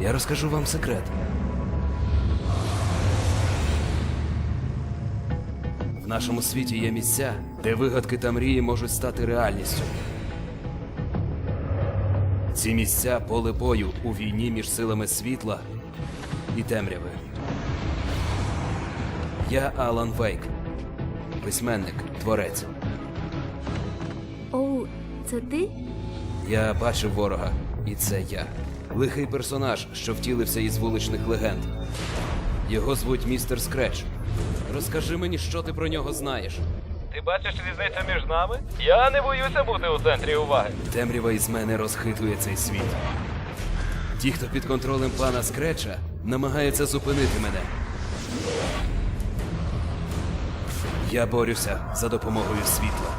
Я розкажу вам секрет. В нашому світі є місця, де вигадки та мрії можуть стати реальністю. Ці місця поле бою у війні між силами світла і темряви. Я Алан Вейк, письменник, творець. Оу, це ти? Я бачив ворога, і це я. Лихий персонаж, що втілився із вуличних легенд. Його звуть містер Скреч. Розкажи мені, що ти про нього знаєш. Ти бачиш різницю між нами? Я не боюся бути у центрі уваги. Темрява із мене розхитує цей світ. Ті, хто під контролем пана Скреча, намагаються зупинити мене. Я борюся за допомогою світла.